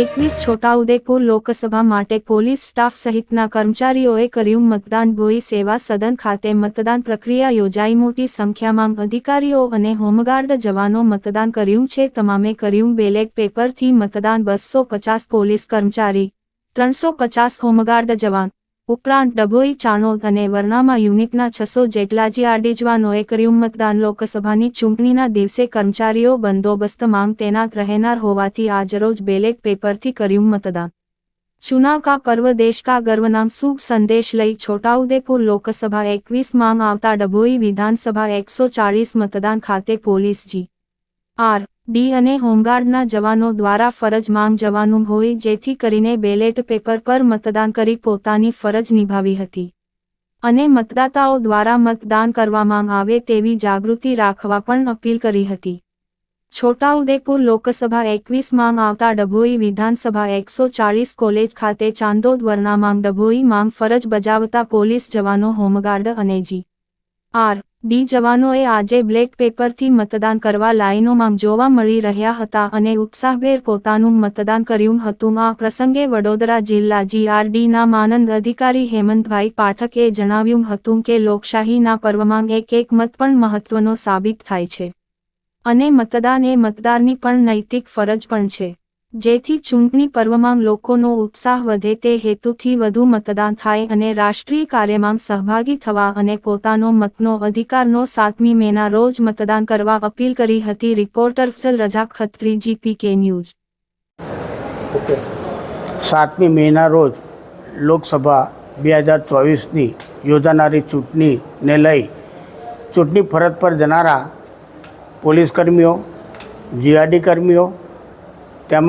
એકવીસ છોટાઉદેપુર લોકસભા માટે police staff સહિતના કર્મચારીઓએ કર્યું મતદાન. ભોઈ સેવા સદન ખાતે મતદાન પ્રક્રિયા યોજાઈ. મોટી સંખ્યામાં અધિકારીઓ અને હોમગાર્ડ જવાનો મતદાન કર્યું છે. તમામે કર્યું બેલેટ પેપરથી મતદાન. બસો પચાસ પોલીસ કર્મચારી, ત્રણસો પચાસ હોમગાર્ડ જવાન ઉપરાંત ડભોઈ, ચાણોદ અને વરનામાં યુનિટના છસો જેટલા જીઆરડી જવાનોએ કર્યું મતદાન લોકસભાની ચૂંટણીના દિવસે કર્મચારીઓ બંદોબસ્ત માંગ તૈનાત રહેનાર હોવાથી આજરોજ બેલેટ પેપરથી કર્યું મતદાન. ચુનાવ કા પર્વ દેશ કા ગર્વના શુભ સંદેશ લઈ છોટાઉદેપુર લોકસભા એકવીસ માંગ આવતા ડભોઈ વિધાનસભા એકસો ચાળીસ મતદાન ખાતે પોલીસ જી. આર. ડી અને હોમગાર્ડના જવાનો દ્વારા ફરજ માંગ જવાનું હોય જેથી કરીને બેલેટ પેપર પર મતદાન કરી પોતાની ફરજ નિભાવી હતી. અને મતદાતાઓ દ્વારા મતદાન કરવામાં આવે તેવી જાગૃતિ રાખવા પણ અપીલ કરી હતી. છોટાઉદેપુર લોકસભા એકવીસ માંગ આવતા ડભોઈ વિધાનસભા એકસો ચાળીસ કોલેજ ખાતે ચાંદોદ માંગ ડભોઈ માંગ ફરજ બજાવતા પોલીસ જવાનો હોમગાર્ડ અને જી. આર. ડી જવાનોએ આજે બ્લેક પેપરથી મતદાન કરવા લાઇનોમાં જોવા મળી રહ્યા હતા અને ઉત્સાહભેર પોતાનું મતદાન કર્યું હતું. આ પ્રસંગે વડોદરા જિલ્લા જીઆરડીના માનંદ અધિકારી હેમંતભાઈ પાઠકે જણાવ્યું હતું કે લોકશાહીના પર્વમાં એક એક મત પણ મહત્વનો સાબિત થાય છે. અને મતદાન એ મતદારની પણ નૈતિક ફરજ પણ છે. જેથી ચૂંટણી પર્વમાં લોકોનો ઉત્સાહ વધે તે હેતુથી વધુ મતદાન થાય અને રાષ્ટ્રીય કાર્યમાં સહભાગી થવા અને પોતાનો મતનો અધિકારનો સાતમી મેના રોજ મતદાન કરવા અપીલ કરી હતી. રિપોર્ટર રજા ખત્રી, જીપીકે ન્યૂઝ. સાતમી મેના રોજ લોકસભા બે હજાર ચોવીસની યોજાનારી ચૂંટણીને લઈ ચૂંટણી ફરજ પર જનારા પોલીસ કર્મીઓ જીઆરડી કર્મીઓ તેમજ